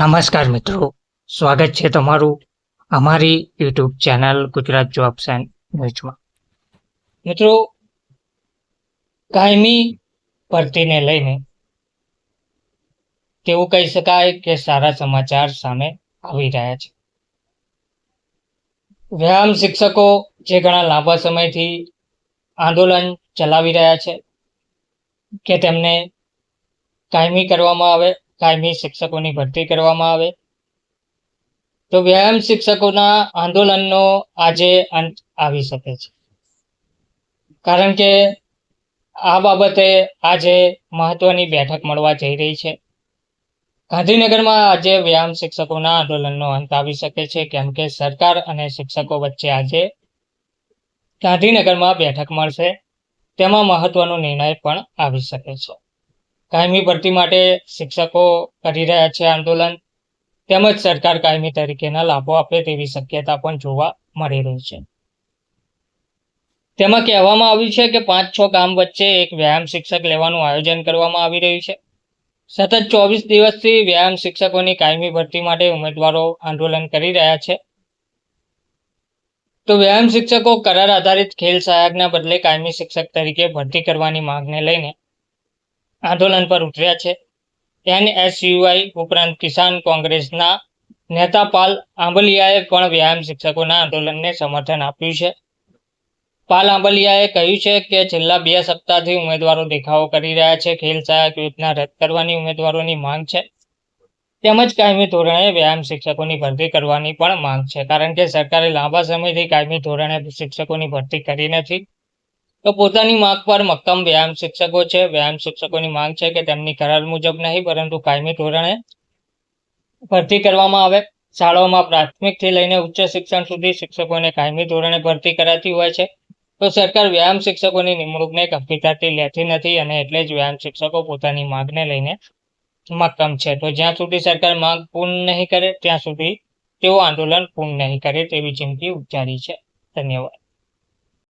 નમસ્કાર મિત્રો. સ્વાગત છે તમારું અમારી YouTube channel Gujarat jobs and ન્યૂઝમાં. મિત્રો, કાયમી ભરતીને લઈને તેવું કહી શકાય કે સારા સમાચાર સામે આવી રહ્યા છે. વ્યાયામ શિક્ષકો જે ઘણા લાંબા સમયથી આંદોલન ચલાવી રહ્યા છે કે તેમને કાયમી કરવામાં આવે કાયમી શિક્ષકોની ભરતી કરવામાં આવે. તો વ્યાયામ શિક્ષકોના આંદોલનનો આજે અંત આવી શકે છે. કારણ કે આ બાબતે આજે મહત્વની બેઠક મળવા જઈ રહી છે. ગાંધીનગરમાં આજે વ્યાયામ શિક્ષકોના આંદોલનનો અંત આવી શકે છે, કેમ કે સરકાર અને શિક્ષકો વચ્ચે આજે ગાંધીનગરમાં બેઠક મળશે. તેમાં મહત્વનો નિર્ણય પણ આવી શકે છે. કાયમી ભરતી માટે શિક્ષકો કરી રહ્યા છે આંદોલન. તેમજ સરકાર કાયમી તરીકેના લાભો આપે તેવી શક્યતા પણ જોવા મળી રહી છે. તેમાં કહેવામાં આવ્યું છે કે પાંચ છ ગામ વચ્ચે એક વ્યાયામ શિક્ષક લેવાનું આયોજન કરવામાં આવી રહ્યું છે. સતત ચોવીસ દિવસથી વ્યાયામ શિક્ષકોની કાયમી ભરતી માટે ઉમેદવારો આંદોલન કરી રહ્યા છે. તો વ્યાયામ શિક્ષકો કરાર આધારિત ખેલ સહાયકના બદલે કાયમી શિક્ષક તરીકે ભરતી કરવાની માંગને લઈને આંદોલન પર ઉતર્યા છે. એનએસયુઆઈ ઉપરાંત કિસાન કોંગ્રેસના નેતા પાલ આંબલિયાએ પણ વ્યાયામ શિક્ષકોના આંદોલનને સમર્થન આપ્યું છે. પાલ આંબલિયાએ કહ્યું છે કે છેલ્લા બે સપ્તાહથી ઉમેદવારો દેખાવો કરી રહ્યા છે. ખેલ સહાયક યોજના રદ કરવાની ઉમેદવારોની માંગ છે. તેમજ કાયમી ધોરણે વ્યાયામ શિક્ષકોની ભરતી કરવાની પણ માંગ છે. કારણ કે સરકારે લાંબા સમયથી કાયમી ધોરણે શિક્ષકોની ભરતી કરી નથી. તો પોતાની માંગ પર મક્કમ વ્યાયામ શિક્ષકો છે. વ્યાયામ શિક્ષકોની માંગ છે કે તેમની કરાર મુજબ નહીં, પરંતુ કાયમી ધોરણે ભરતી કરવામાં આવે. શાળાઓમાં પ્રાથમિકથી લઈને ઉચ્ચ શિક્ષણ સુધી શિક્ષકોને કાયમી ધોરણે ભરતી કરાતી હોય છે. તો સરકાર વ્યાયામ શિક્ષકોની નિમણૂકને ગંભીરતાથી લેતી નથી અને એટલે જ વ્યાયામ શિક્ષકો પોતાની માંગને લઈને મક્કમ છે. તો જ્યાં સુધી સરકાર માંગ પૂર્ણ નહીં કરે, ત્યાં સુધી તેઓ આંદોલન પૂર્ણ નહીં કરે તેવી ચીમકી ઉચ્ચારી છે. ધન્યવાદ.